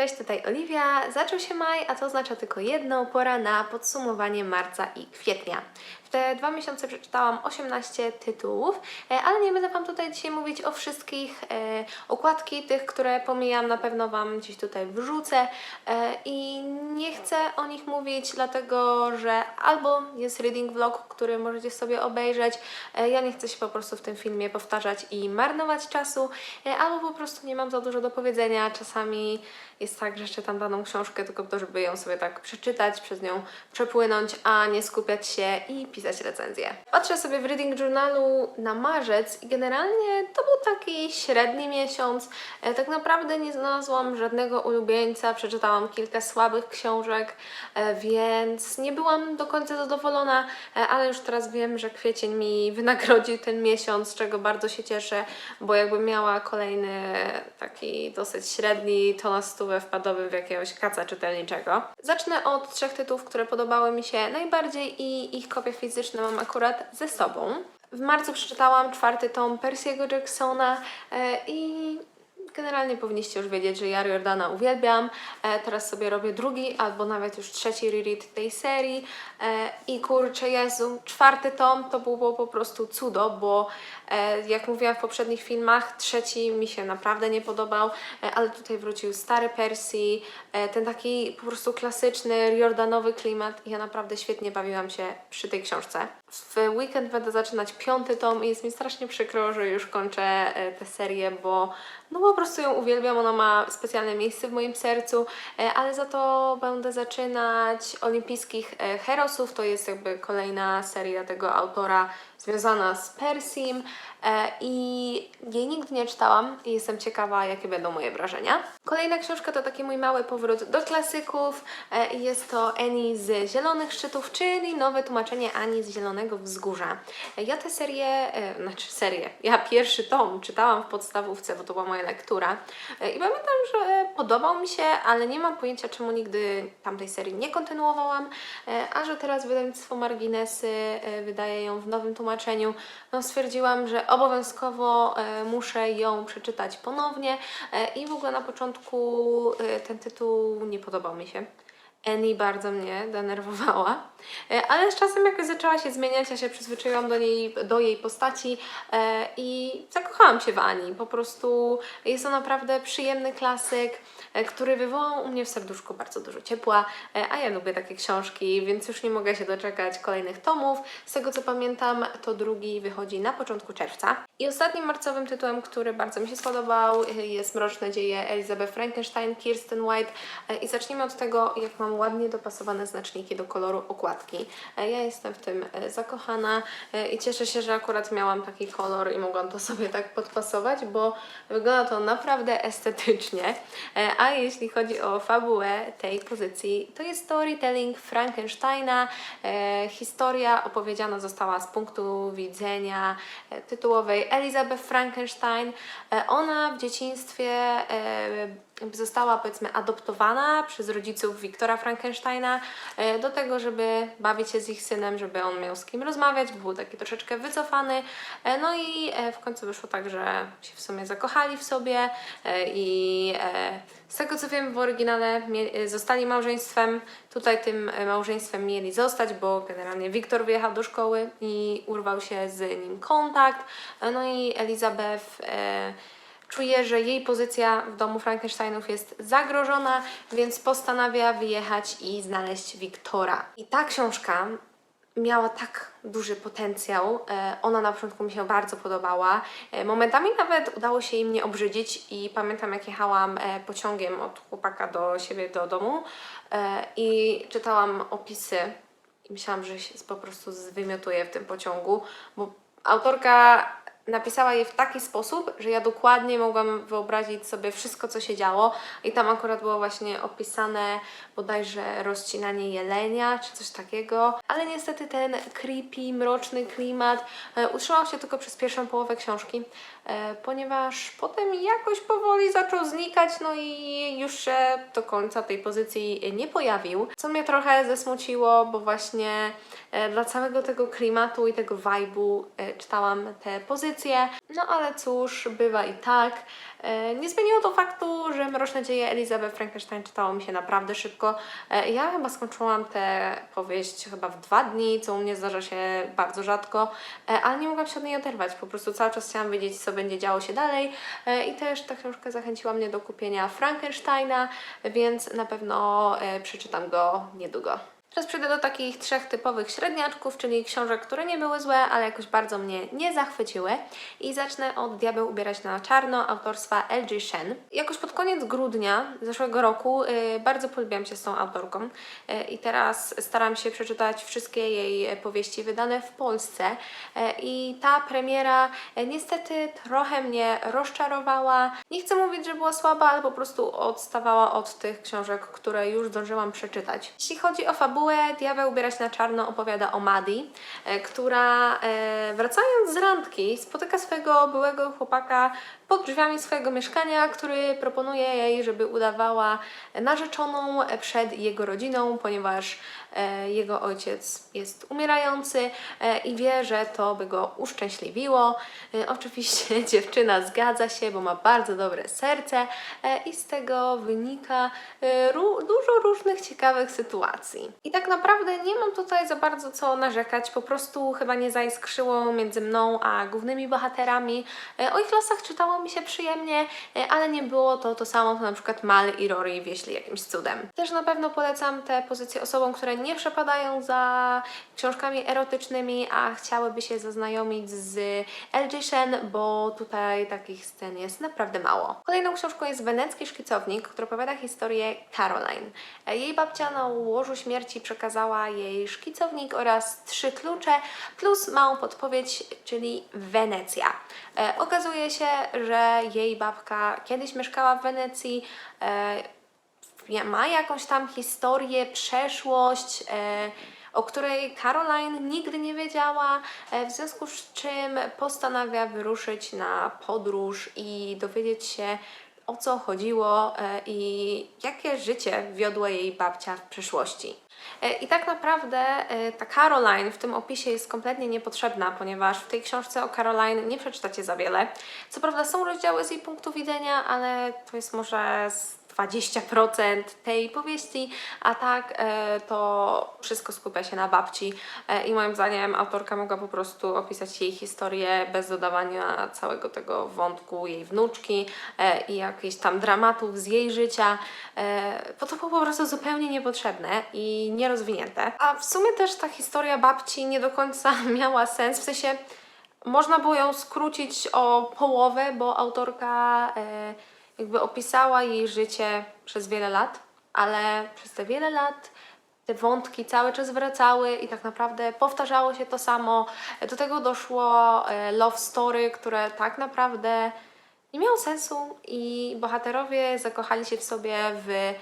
Cześć, tutaj Oliwia. Zaczął się maj, a to oznacza tylko jedno, pora na podsumowanie marca i kwietnia. Te dwa miesiące przeczytałam 18 tytułów, e, ale nie będę Wam tutaj dzisiaj mówić o wszystkich. E, Okładki tych, które pomijam, na pewno Wam gdzieś tutaj wrzucę e, i nie chcę o nich mówić, dlatego że albo jest reading vlog, który możecie sobie obejrzeć, ja nie chcę się po prostu w tym filmie powtarzać i marnować czasu, albo po prostu nie mam za dużo do powiedzenia. Czasami jest tak, że czytam daną książkę tylko po to, żeby ją sobie tak przeczytać, przez nią przepłynąć, a nie skupiać się i pisać recenzję. Patrzę sobie w Reading Journalu na marzec i generalnie to był taki średni miesiąc. E, Tak naprawdę nie znalazłam żadnego ulubieńca, przeczytałam kilka słabych książek, e, więc nie byłam do końca zadowolona, e, ale już teraz wiem, że kwiecień mi wynagrodzi ten miesiąc, z czego bardzo się cieszę, bo jakbym miała kolejny taki dosyć średni, to na stówę wpadłabym w jakiegoś kaca czytelniczego. Zacznę od trzech tytułów, które podobały mi się najbardziej i ich kopie fizyczne mam akurat ze sobą. W marcu przeczytałam czwarty tom Percy'ego Jacksona e, i generalnie powinniście już wiedzieć, że ja Jordana uwielbiam. E, teraz sobie robię drugi albo nawet już trzeci reread tej serii e, i kurczę Jezu, czwarty tom to było po prostu cudo, bo jak mówiłam w poprzednich filmach, trzeci mi się naprawdę nie podobał, e, ale tutaj wrócił stary Percy, e, ten taki po prostu klasyczny Jordanowy klimat. I ja naprawdę świetnie bawiłam się przy tej książce. W weekend będę zaczynać piąty tom i jest mi strasznie przykro, że już kończę e, tę serię, bo no po prostu ją uwielbiam, ona ma specjalne miejsce w moim sercu, e, ale za to będę zaczynać Olimpijskich e, Herosów, to jest jakby kolejna seria tego autora związana z Persim e, i jej nigdy nie czytałam i jestem ciekawa, jakie będą moje wrażenia. Kolejna książka to taki mój mały powrót do klasyków e, jest to Annie z Zielonych Szczytów, czyli nowe tłumaczenie Ani z Zielonego Wzgórza. E, Ja tę serię, znaczy serię, ja pierwszy tom czytałam w podstawówce, bo to była moja lektura i pamiętam, że podobał mi się, ale nie mam pojęcia, czemu nigdy tamtej serii nie kontynuowałam, a że teraz wydawnictwo Marginesy wydaje ją w nowym tłumaczeniu, no stwierdziłam, że obowiązkowo e, muszę ją przeczytać ponownie e, i w ogóle na początku e, ten tytuł nie podobał mi się. Annie bardzo mnie denerwowała, E, ale z czasem jakoś zaczęła się zmieniać, ja się przyzwyczaiłam do, niej, do jej postaci e, i zakochałam się w Ani. Po prostu jest to naprawdę przyjemny klasyk, e, który wywołał u mnie w serduszku bardzo dużo ciepła, a ja lubię takie książki, więc już nie mogę się doczekać kolejnych tomów. Z tego co pamiętam, to drugi wychodzi na początku czerwca. I ostatnim marcowym tytułem, który bardzo mi się spodobał, jest Mroczne dzieje Elizabeth Frankenstein, Kirsten White. I zacznijmy od tego, jak mam ładnie dopasowane znaczniki do koloru okładki. E, Ja jestem w tym e, zakochana e, i cieszę się, że akurat miałam taki kolor i mogłam to sobie tak podpasować, bo wygląda to naprawdę estetycznie. A jeśli chodzi o fabułę tej pozycji, to jest storytelling Frankensteina. Historia opowiedziana została z punktu widzenia tytułowej Elizabeth Frankenstein. Ona w dzieciństwie została powiedzmy adoptowana przez rodziców Wiktora Frankensteina e, do tego, żeby bawić się z ich synem, żeby on miał z kim rozmawiać, był taki troszeczkę wycofany. E, No i e, w końcu wyszło tak, że się w sumie zakochali w sobie i z tego co wiem w oryginale zostali małżeństwem. Tutaj tym małżeństwem mieli zostać, bo generalnie Wiktor wyjechał do szkoły i urwał się z nim kontakt. No i Elizabeth czuje, że jej pozycja w domu Frankensteinów jest zagrożona, więc postanawia wyjechać i znaleźć Wiktora. I ta książka miała tak duży potencjał. E, Ona na początku mi się bardzo podobała. E, Momentami nawet udało się jej mnie obrzydzić i pamiętam jak jechałam e, pociągiem od chłopaka do siebie do domu i czytałam opisy i myślałam, że się po prostu zwymiotuję w tym pociągu, bo autorka napisała je w taki sposób, że ja dokładnie mogłam wyobrazić sobie wszystko, co się działo. I tam akurat było właśnie opisane bodajże rozcinanie jelenia, czy coś takiego, ale niestety ten creepy, mroczny klimat e, utrzymał się tylko przez pierwszą połowę książki, ponieważ potem jakoś powoli zaczął znikać, no i już się do końca tej pozycji nie pojawił, co mnie trochę zesmuciło, bo właśnie e, dla całego tego klimatu i tego vibe'u e, czytałam te pozycje. No ale cóż, bywa i tak. E, Nie zmieniło to faktu, że Mroczne Dzieje Elizabeth Frankenstein czytało mi się naprawdę szybko. E, Ja chyba skończyłam tę powieść chyba w dwa dni, co u mnie zdarza się bardzo rzadko, e, ale nie mogłam się od niej oderwać. Po prostu cały czas chciałam wiedzieć, co będzie działo się dalej E, i też ta książka zachęciła mnie do kupienia Frankensteina, więc na pewno e, przeczytam go niedługo. Teraz przejdę do takich trzech typowych średniaczków, czyli książek, które nie były złe, ale jakoś bardzo mnie nie zachwyciły. I zacznę od Diabeł ubierać na czarno autorstwa L.G. Shen. Jakoś pod koniec grudnia zeszłego roku y, bardzo polubiłam się z tą autorką y, i teraz staram się przeczytać wszystkie jej powieści wydane w Polsce. Y, I ta premiera y, niestety trochę mnie rozczarowała. Nie chcę mówić, że była słaba, ale po prostu odstawała od tych książek, które już zdążyłam przeczytać. Jeśli chodzi o fabułę, Diabeł ubierać na czarno opowiada o Madi, e, która e, wracając z randki spotyka swojego byłego chłopaka pod drzwiami swojego mieszkania, który proponuje jej, żeby udawała narzeczoną przed jego rodziną, ponieważ jego ojciec jest umierający e, i wie, że to by go uszczęśliwiło. E, Oczywiście dziewczyna zgadza się, bo ma bardzo dobre serce e, i z tego wynika e, dużo różnych ciekawych sytuacji. I tak naprawdę nie mam tutaj za bardzo co narzekać, po prostu chyba nie zaiskrzyło między mną a głównymi bohaterami. E, O ich losach czytało mi się przyjemnie, e, ale nie było to to samo, co na przykład Mal i Rory wieśli jakimś cudem. Też na pewno polecam te pozycje osobom, które nie przepadają za książkami erotycznymi, a chciałyby się zaznajomić z L.J. Shen, bo tutaj takich scen jest naprawdę mało. Kolejną książką jest Wenecki Szkicownik, który opowiada historię Caroline. Jej babcia na łożu śmierci przekazała jej szkicownik oraz trzy klucze, plus małą podpowiedź, czyli Wenecja. E, okazuje się, że jej babka kiedyś mieszkała w Wenecji, e, ma jakąś tam historię, przeszłość, e, o której Caroline nigdy nie wiedziała, e, w związku z czym postanawia wyruszyć na podróż i dowiedzieć się, o co chodziło e, i jakie życie wiodła jej babcia w przeszłości. I tak naprawdę ta Caroline w tym opisie jest kompletnie niepotrzebna, ponieważ w tej książce o Caroline nie przeczytacie za wiele. Co prawda są rozdziały z jej punktu widzenia, ale to jest może z 20% tej powieści, a tak e, to wszystko skupia się na babci e, i moim zdaniem autorka mogła po prostu opisać jej historię bez dodawania całego tego wątku jej wnuczki e, i jakichś tam dramatów z jej życia, bo to było po prostu zupełnie niepotrzebne i nierozwinięte. A w sumie też ta historia babci nie do końca miała sens, w sensie można było ją skrócić o połowę, bo autorka jakby opisała jej życie przez wiele lat, ale przez te wiele lat te wątki cały czas wracały i tak naprawdę powtarzało się to samo. Do tego doszło e, love story, które tak naprawdę nie miało sensu i bohaterowie zakochali się w sobie w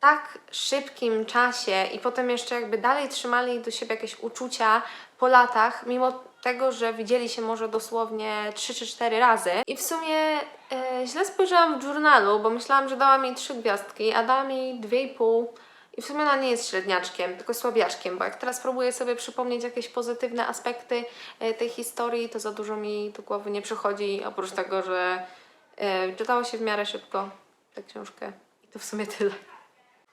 tak szybkim czasie i potem jeszcze jakby dalej trzymali do siebie jakieś uczucia po latach, mimo tego, że widzieli się może dosłownie 3 czy 4 razy. I w sumie e, źle spojrzałam w journalu, bo myślałam, że dałam jej 3 gwiazdki, a dałam jej 2,5. I w sumie ona nie jest średniaczkiem, tylko słabiaczkiem, bo jak teraz próbuję sobie przypomnieć jakieś pozytywne aspekty e, tej historii, to za dużo mi do głowy nie przychodzi, oprócz tego, że e, czytało się w miarę szybko tę książkę. I to w sumie tyle.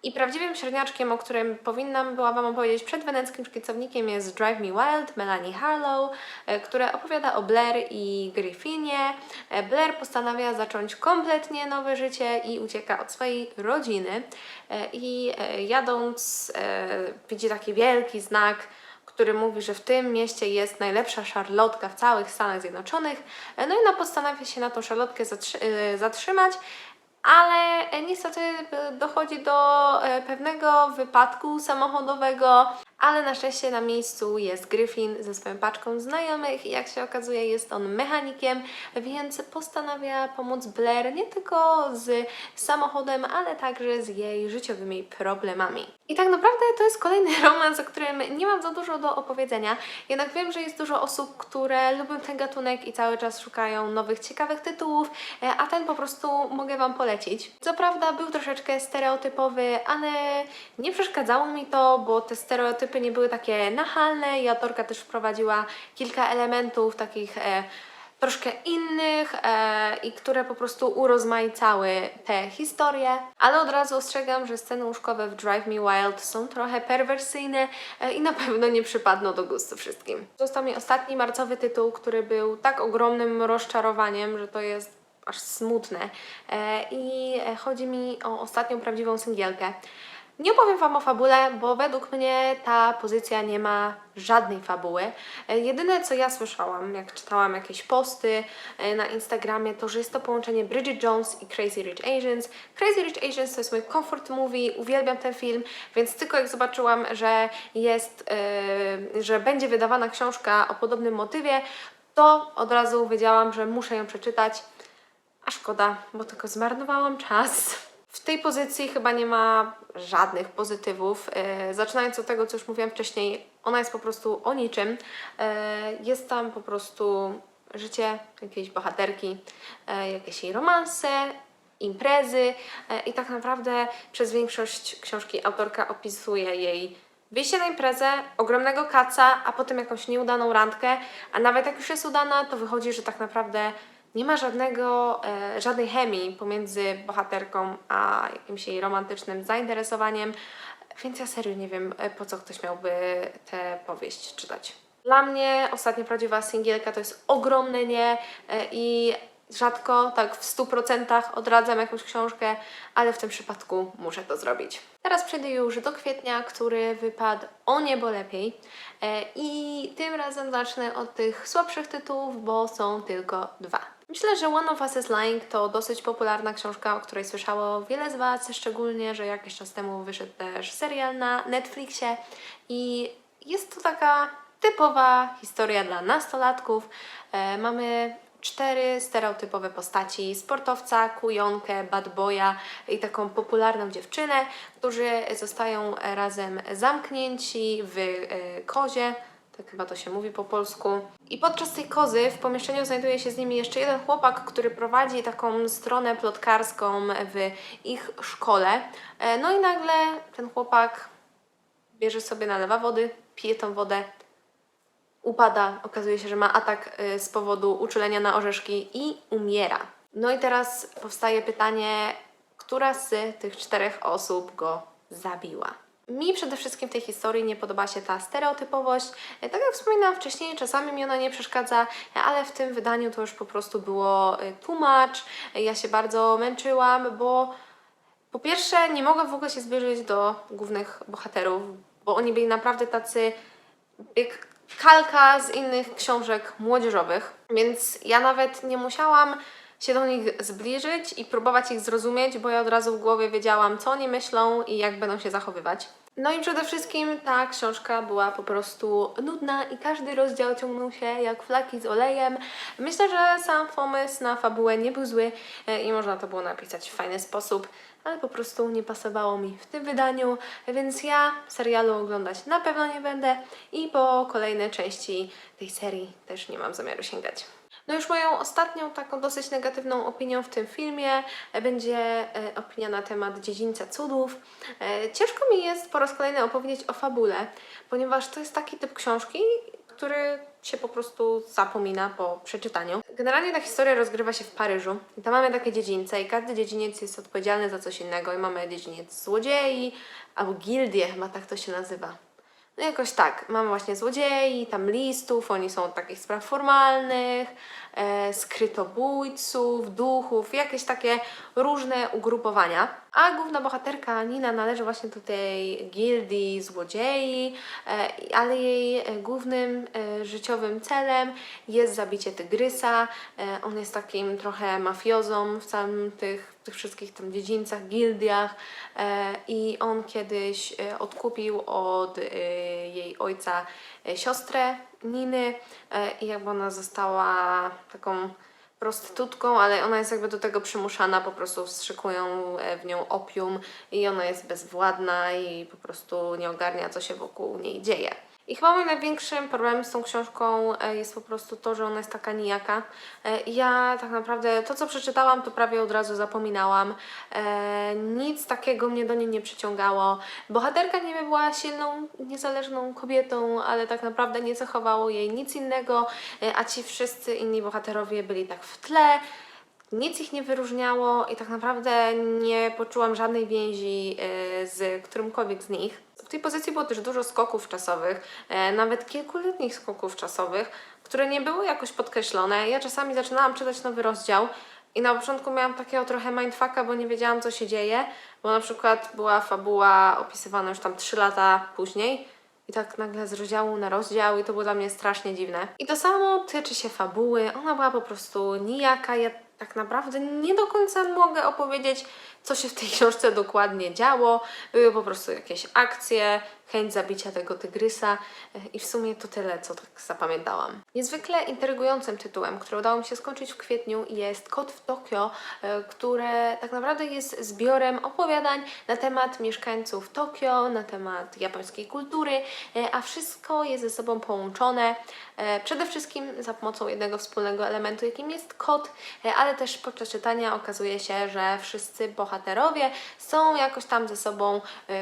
I prawdziwym średniaczkiem, o którym powinnam była Wam opowiedzieć przed weneckim szkicownikiem jest Drive Me Wild Melanie Harlow, e, które opowiada o Blair i Griffinie. E, Blair postanawia zacząć kompletnie nowe życie i ucieka od swojej rodziny. E, I jadąc widzi taki wielki znak, który mówi, że w tym mieście jest najlepsza szarlotka w całych Stanach Zjednoczonych. No i ona postanawia się na tą szarlotkę zatrzy- zatrzymać, ale e, niestety e, dochodzi do e, pewnego wypadku samochodowego, ale na szczęście na miejscu jest Griffin ze swoją paczką znajomych i jak się okazuje jest on mechanikiem, więc postanawia pomóc Blair nie tylko z samochodem, ale także z jej życiowymi problemami. I tak naprawdę to jest kolejny romans, o którym nie mam za dużo do opowiedzenia, jednak wiem, że jest dużo osób, które lubią ten gatunek i cały czas szukają nowych, ciekawych tytułów, e, a ten po prostu mogę Wam polecić. Co prawda był troszeczkę stereotypowy, ale nie przeszkadzało mi to, bo te stereotypy nie były takie nachalne i autorka też wprowadziła kilka elementów takich e, troszkę innych e, i które po prostu urozmaicały te historie. Ale od razu ostrzegam, że sceny łóżkowe w Drive Me Wild są trochę perwersyjne e, i na pewno nie przypadną do gustu wszystkim. Został mi ostatni marcowy tytuł, który był tak ogromnym rozczarowaniem, że to jest aż smutne. E, I e, chodzi mi o ostatnią prawdziwą singielkę. Nie opowiem Wam o fabule, bo według mnie ta pozycja nie ma żadnej fabuły. E, Jedyne co ja słyszałam, jak czytałam jakieś posty e, na Instagramie, to że jest to połączenie Bridget Jones i Crazy Rich Asians. Crazy Rich Asians to jest mój comfort movie, uwielbiam ten film, więc tylko jak zobaczyłam, że jest, e, że będzie wydawana książka o podobnym motywie, to od razu wiedziałam, że muszę ją przeczytać. A szkoda, bo tylko zmarnowałam czas. W tej pozycji chyba nie ma żadnych pozytywów. E, zaczynając od tego, co już mówiłam wcześniej, ona jest po prostu o niczym. E, jest tam po prostu życie jakiejś bohaterki, e, jakieś jej romanse, imprezy i tak naprawdę przez większość książki autorka opisuje jej wyjście na imprezę, ogromnego kaca, a potem jakąś nieudaną randkę, a nawet jak już jest udana, to wychodzi, że tak naprawdę nie ma żadnego, e, żadnej chemii pomiędzy bohaterką a jakimś jej romantycznym zainteresowaniem, więc ja serio nie wiem, e, po co ktoś miałby tę powieść czytać. Dla mnie ostatnia prawdziwa singielka to jest ogromne nie e, i rzadko, tak w 100% odradzam jakąś książkę, ale w tym przypadku muszę to zrobić. Teraz przejdę już do kwietnia, który wypadł o niebo lepiej e, i tym razem zacznę od tych słabszych tytułów, bo są tylko dwa. Myślę, że One of Us is Lying to dosyć popularna książka, o której słyszało wiele z Was, szczególnie, że jakiś czas temu wyszedł też serial na Netflixie i jest to taka typowa historia dla nastolatków. E, mamy cztery stereotypowe postaci: sportowca, kujonkę, bad boya i taką popularną dziewczynę, którzy zostają razem zamknięci w e, kozie. Tak chyba to się mówi po polsku. I podczas tej kozy w pomieszczeniu znajduje się z nimi jeszcze jeden chłopak, który prowadzi taką stronę plotkarską w ich szkole. E, No i nagle ten chłopak bierze sobie, nalewa wody, pije tą wodę, upada, okazuje się, że ma atak y, z powodu uczulenia na orzeszki i umiera. No i teraz powstaje pytanie, która z tych czterech osób go zabiła? Mi przede wszystkim w tej historii nie podoba się ta stereotypowość. E, Tak jak wspominałam wcześniej, czasami mi ona nie przeszkadza, e, ale w tym wydaniu to już po prostu było e. E, Ja się bardzo męczyłam, bo po pierwsze, nie mogłam w ogóle się zbliżyć do głównych bohaterów, bo oni byli naprawdę tacy jak kalka z innych książek młodzieżowych, więc ja nawet nie musiałam się do nich zbliżyć i próbować ich zrozumieć, bo ja od razu w głowie wiedziałam, co oni myślą i jak będą się zachowywać. No i przede wszystkim ta książka była po prostu nudna i każdy rozdział ciągnął się jak flaki z olejem. Myślę, że sam pomysł na fabułę nie był zły e, i można to było napisać w fajny sposób, ale po prostu nie pasowało mi w tym wydaniu, więc ja serialu oglądać na pewno nie będę i po kolejne części tej serii też nie mam zamiaru sięgać. No już moją ostatnią taką dosyć negatywną opinią w tym filmie e, będzie e, opinia na temat Dziedzińca Cudów. E, Ciężko mi jest po raz kolejny opowiedzieć o fabule, ponieważ to jest taki typ książki, który się po prostu zapomina po przeczytaniu. Generalnie ta historia rozgrywa się w Paryżu i tam mamy takie dziedzińce i każdy dziedziniec jest odpowiedzialny za coś innego i mamy dziedziniec złodziei albo gildię, chyba tak to się nazywa. No jakoś tak, mamy właśnie złodziei, tam listów, oni są od takich spraw formalnych, skrytobójców, duchów, jakieś takie różne ugrupowania. A główna bohaterka Nina należy właśnie do tej gildii złodziei, e, ale jej e, głównym e, życiowym celem jest zabicie tygrysa. E, on jest takim trochę mafiozą w całym tych, tych wszystkich tam dziedzińcach, gildiach e, i on kiedyś e, odkupił od e, jej ojca e, siostrę Niny e, i jakby ona została taką prostytutką, ale ona jest jakby do tego przymuszana, po prostu wstrzykują e, w nią opium i ona jest bezwładna i po prostu nie ogarnia, co się wokół niej dzieje. I chyba moim największym problemem z tą książką e, jest po prostu to, że ona jest taka nijaka. E, Ja tak naprawdę to, co przeczytałam, to prawie od razu zapominałam. E, Nic takiego mnie do niej nie przyciągało. Bohaterka niby była silną, niezależną kobietą, ale tak naprawdę nie cechowało jej nic innego, a ci wszyscy inni bohaterowie byli tak w tle. Nic ich nie wyróżniało i tak naprawdę nie poczułam żadnej więzi e, z którymkolwiek z nich. W tej pozycji było też dużo skoków czasowych, e, nawet kilkuletnich skoków czasowych, które nie były jakoś podkreślone. Ja czasami zaczynałam czytać nowy rozdział i na początku miałam takiego trochę mindfucka, bo nie wiedziałam co się dzieje, bo na przykład była fabuła opisywana już tam 3 lata później i tak nagle z rozdziału na rozdział i to było dla mnie strasznie dziwne. I to samo tyczy się fabuły. Ona była po prostu nijaka. Ja tak naprawdę nie do końca mogę opowiedzieć, co się w tej książce dokładnie działo. Były po prostu jakieś akcje, chęć zabicia tego tygrysa e, i w sumie to tyle, co tak zapamiętałam. Niezwykle intrygującym tytułem, który udało mi się skończyć w kwietniu jest Kot w Tokio, e, które tak naprawdę jest zbiorem opowiadań na temat mieszkańców Tokio, na temat japońskiej kultury, e, a wszystko jest ze sobą połączone. Przede wszystkim za pomocą jednego wspólnego elementu, jakim jest kot, ale też podczas czytania okazuje się, że wszyscy bohaterowie są jakoś tam ze sobą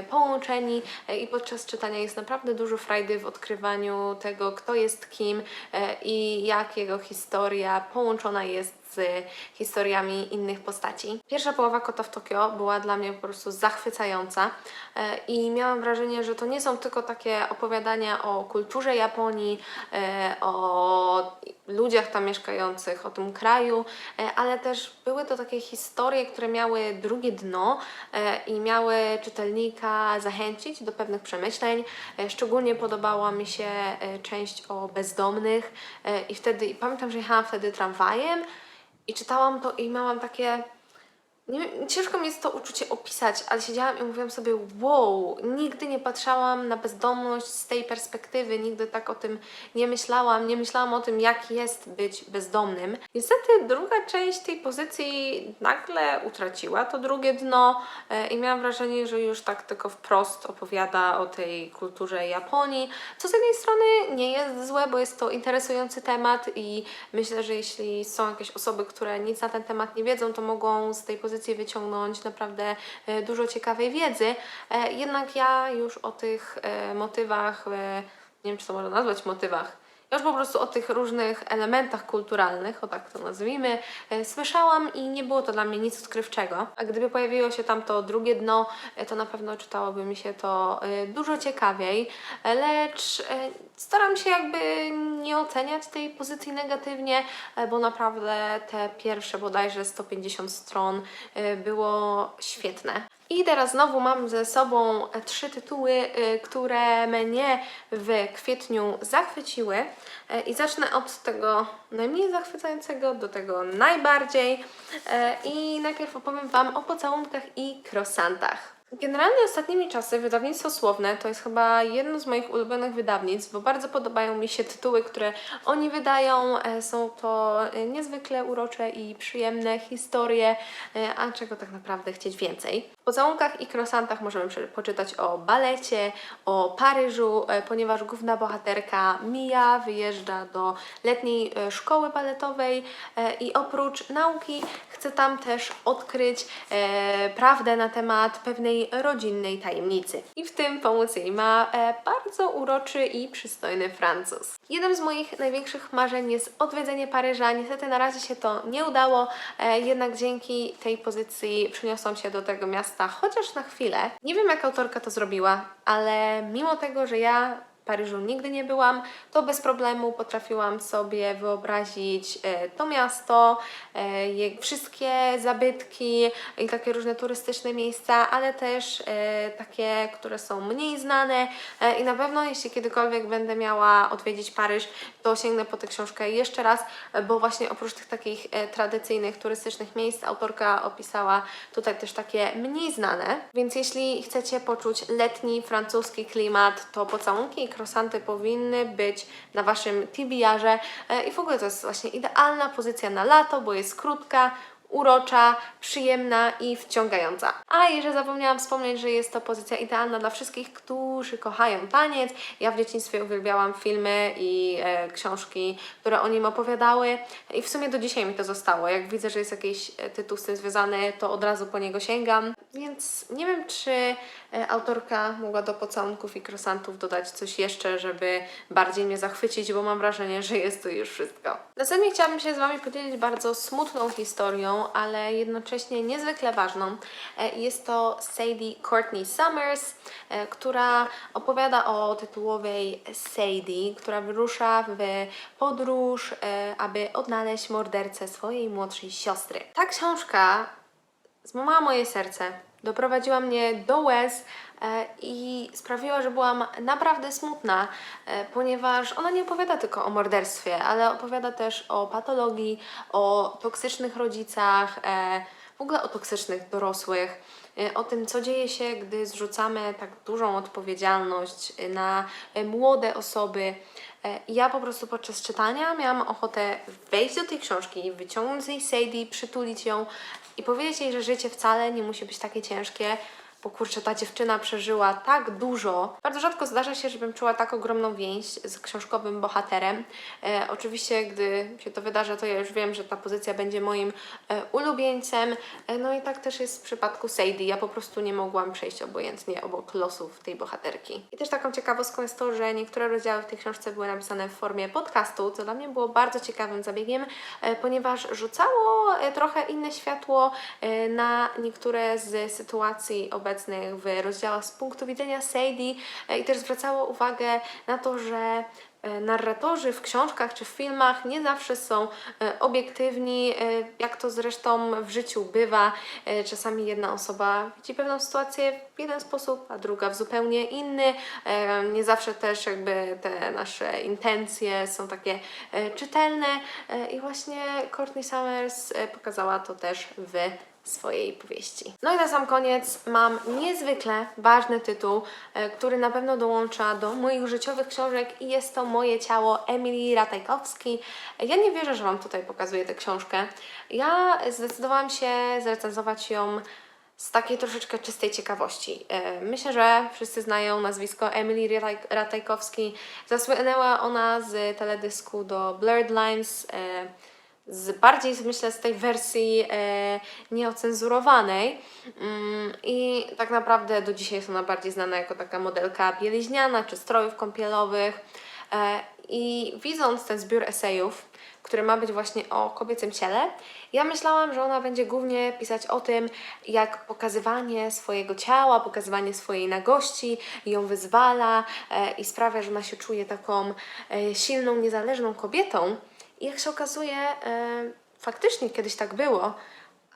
połączeni i podczas czytania jest naprawdę dużo frajdy w odkrywaniu tego, kto jest kim e, i jak jego historia połączona jest z historiami innych postaci. Pierwsza połowa Kota w Tokio była dla mnie po prostu zachwycająca e, i miałam wrażenie, że to nie są tylko takie opowiadania o kulturze Japonii, e, o ludziach tam mieszkających, o tym kraju, e, ale też były to takie historie, które miały drugie dno i miały czytelnika zachęcić do pewnych przemyśleń. Szczególnie podobała mi się część o bezdomnych i wtedy, pamiętam, że jechałam wtedy tramwajem i czytałam to i miałam takie. Nie, ciężko mi jest to uczucie opisać, ale siedziałam i mówiłam sobie, wow, nigdy nie patrzałam na bezdomność z tej perspektywy, nigdy tak o tym nie myślałam, nie myślałam o tym, jak jest być bezdomnym. Niestety druga część tej pozycji nagle utraciła to drugie dno e, i miałam wrażenie, że już tak tylko wprost opowiada o tej kulturze Japonii, co z jednej strony nie jest złe, bo jest to interesujący temat i myślę, że jeśli są jakieś osoby, które nic na ten temat nie wiedzą, to mogą z tej pozycji wyciągnąć naprawdę e, dużo ciekawej wiedzy. E, Jednak ja już o tych e, motywach, nie wiem czy to można nazwać motywach, ja po prostu o tych różnych elementach kulturalnych, o tak to nazwijmy, e, słyszałam i nie było to dla mnie nic odkrywczego. A gdyby pojawiło się tam to drugie dno, e, to na pewno czytałoby mi się to e, dużo ciekawiej, lecz staram się jakby nie oceniać tej pozycji negatywnie, bo naprawdę te pierwsze bodajże 150 stron było świetne. I teraz znowu mam ze sobą e, trzy tytuły, e, które mnie w kwietniu zachwyciły. E, I zacznę od tego najmniej zachwycającego do tego najbardziej. I najpierw opowiem Wam o pocałunkach i krosantach. Generalnie ostatnimi czasy wydawnictwo Słowne to jest chyba jedno z moich ulubionych wydawnictw, bo bardzo podobają mi się tytuły, które oni wydają. Są to niezwykle urocze i przyjemne historie, a czego tak naprawdę chcieć więcej. Pocałunkach i krosantach możemy poczytać o balecie, o Paryżu, e, ponieważ główna bohaterka Mia wyjeżdża do letniej e, szkoły baletowej e, i oprócz nauki chce tam też odkryć prawdę na temat pewnej rodzinnej tajemnicy. I w tym pomóc jej ma bardzo uroczy i przystojny Francuz. Jednym z moich największych marzeń jest odwiedzenie Paryża. Niestety na razie się to nie udało, jednak dzięki tej pozycji przyniosłam się do tego miasta chociaż na chwilę. Nie wiem jak autorka to zrobiła, ale mimo tego, że ja Paryżu nigdy nie byłam, to bez problemu potrafiłam sobie wyobrazić e, to miasto, e, wszystkie zabytki i takie różne turystyczne miejsca, ale też e, takie, które są mniej znane i na pewno jeśli kiedykolwiek będę miała odwiedzić Paryż, to sięgnę po tę książkę jeszcze raz, bo właśnie oprócz tych takich tradycyjnych turystycznych miejsc autorka opisała tutaj też takie mniej znane, więc jeśli chcecie poczuć letni francuski klimat, to pocałunki i krosanty powinny być na Waszym TBR-ze e, i w ogóle to jest właśnie idealna pozycja na lato, bo jest krótka, urocza, przyjemna i wciągająca. A jeszcze zapomniałam wspomnieć, że jest to pozycja idealna dla wszystkich, którzy kochają taniec. Ja w dzieciństwie uwielbiałam filmy i e, książki, które o nim opowiadały i w sumie do dzisiaj mi to zostało. Jak widzę, że jest jakiś e, tytuł z tym związany, to od razu po niego sięgam. Więc nie wiem, czy e, autorka mogła do pocałunków i krosantów dodać coś jeszcze, żeby bardziej mnie zachwycić, bo mam wrażenie, że jest to już wszystko. Następnie chciałabym się z Wami podzielić bardzo smutną historią, ale jednocześnie niezwykle ważną. E, Jest to Sadie Courtney Summers, e, która opowiada o tytułowej Sadie, która wyrusza w podróż, aby odnaleźć mordercę swojej młodszej siostry. Ta książka złamała moje serce, doprowadziła mnie do łez e, i sprawiła, że byłam naprawdę smutna, e, ponieważ ona nie opowiada tylko o morderstwie, ale opowiada też o patologii, o toksycznych rodzicach, e, w ogóle o toksycznych dorosłych, o tym, co dzieje się, gdy zrzucamy tak dużą odpowiedzialność na młode osoby. Ja po prostu podczas czytania miałam ochotę wejść do tej książki, wyciągnąć z niej Sadie, przytulić ją i powiedzieć jej, że życie wcale nie musi być takie ciężkie, bo kurczę, ta dziewczyna przeżyła tak dużo. Bardzo rzadko zdarza się, żebym czuła tak ogromną więź z książkowym bohaterem. E, oczywiście, gdy się to wydarzy, to ja już wiem, że ta pozycja będzie moim e, ulubieńcem. E, no i tak też jest w przypadku Sadie. Ja po prostu nie mogłam przejść obojętnie obok losów tej bohaterki. I też taką ciekawostką jest to, że niektóre rozdziały w tej książce były napisane w formie podcastu, co dla mnie było bardzo ciekawym zabiegiem, e, ponieważ rzucało e, trochę inne światło e, na niektóre z sytuacji obecnych w rozdziałach z punktu widzenia Sadie e, i też zwracało uwagę na to, że e, narratorzy w książkach czy w filmach nie zawsze są e, obiektywni, jak to zresztą w życiu bywa. Czasami jedna osoba widzi pewną sytuację w jeden sposób, a druga w zupełnie inny. Nie zawsze też jakby te nasze intencje są takie czytelne i właśnie Courtney Summers pokazała to też w swojej powieści. No i na sam koniec mam niezwykle ważny tytuł, e, który na pewno dołącza do moich życiowych książek i jest to Moje ciało Emily Ratajkowski. Ja nie wierzę, że Wam tutaj pokazuję tę książkę. Ja zdecydowałam się zrecenzować ją z takiej troszeczkę czystej ciekawości. E, Myślę, że wszyscy znają nazwisko Emily Rataj- Ratajkowski. Zasłynęła ona z teledysku do Blurred Lines, e, z bardziej myślę z tej wersji e, nieocenzurowanej mm, i tak naprawdę do dzisiaj jest ona bardziej znana jako taka modelka bieliźniana czy strojów kąpielowych e, i widząc ten zbiór esejów, który ma być właśnie o kobiecym ciele, ja myślałam, że ona będzie głównie pisać o tym, jak pokazywanie swojego ciała, pokazywanie swojej nagości ją wyzwala e, i sprawia, że ona się czuje taką e, silną, niezależną kobietą. Jak się okazuje, e, faktycznie kiedyś tak było,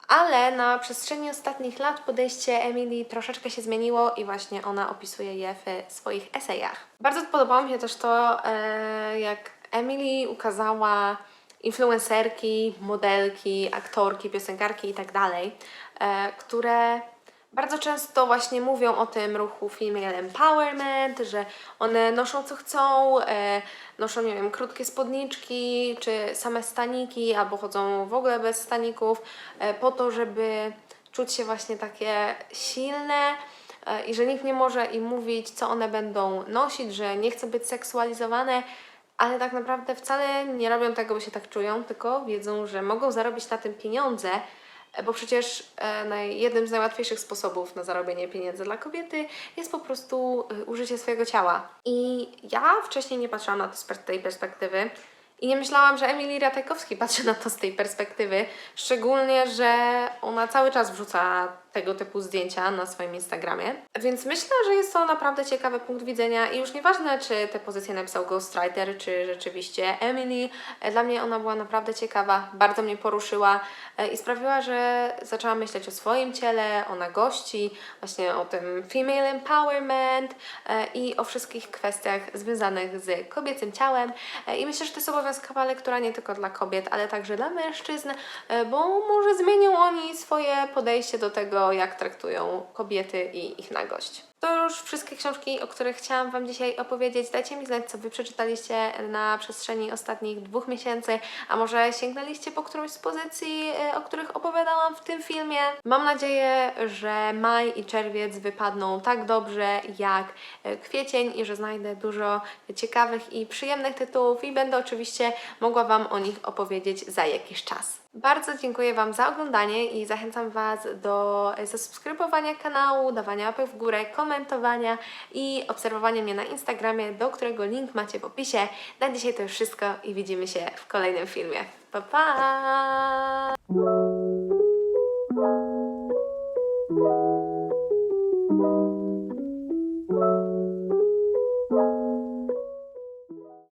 ale na przestrzeni ostatnich lat podejście Emily troszeczkę się zmieniło i właśnie ona opisuje je w swoich esejach. Bardzo podobało mi się też to, e, jak Emily ukazała influencerki, modelki, aktorki, piosenkarki i tak e, które bardzo często właśnie mówią o tym ruchu female empowerment, że one noszą co chcą, e, noszą, nie wiem, krótkie spódniczki, czy same staniki, albo chodzą w ogóle bez staników, e, po to, żeby czuć się właśnie takie silne e, i że nikt nie może im mówić, co one będą nosić, że nie chcą być seksualizowane, ale tak naprawdę wcale nie robią tego, bo się tak czują, tylko wiedzą, że mogą zarobić na tym pieniądze, bo przecież e, jednym z najłatwiejszych sposobów na zarobienie pieniędzy dla kobiety jest po prostu e, użycie swojego ciała. I ja wcześniej nie patrzyłam na to z tej perspektywy i nie myślałam, że Emily Ratajkowski patrzy na to z tej perspektywy, szczególnie, że ona cały czas wrzuca tego typu zdjęcia na swoim Instagramie. Więc myślę, że jest to naprawdę ciekawy punkt widzenia i już nieważne, czy te pozycje napisał Ghostwriter, czy rzeczywiście Emily, e, dla mnie ona była naprawdę ciekawa, bardzo mnie poruszyła e, i sprawiła, że zaczęłam myśleć o swoim ciele, o nagości, właśnie o tym female empowerment e, i o wszystkich kwestiach związanych z kobiecym ciałem. I myślę, że to jest obowiązkowa lektura nie tylko dla kobiet, ale także dla mężczyzn, bo może zmienią oni swoje podejście do tego, jak traktują kobiety i ich nagość. To już wszystkie książki, o których chciałam Wam dzisiaj opowiedzieć. Dajcie mi znać, co Wy przeczytaliście na przestrzeni ostatnich dwóch miesięcy, a może sięgnęliście po którąś z pozycji, e, o których opowiadałam w tym filmie. Mam nadzieję, że maj i czerwiec wypadną tak dobrze jak e, kwiecień i że znajdę dużo ciekawych i przyjemnych tytułów i będę oczywiście mogła Wam o nich opowiedzieć za jakiś czas. Bardzo dziękuję Wam za oglądanie i zachęcam Was do zasubskrybowania kanału, dawania łapek w górę, komentowania i obserwowania mnie na Instagramie, do którego link macie w opisie. Na dzisiaj to już wszystko i widzimy się w kolejnym filmie. Pa pa!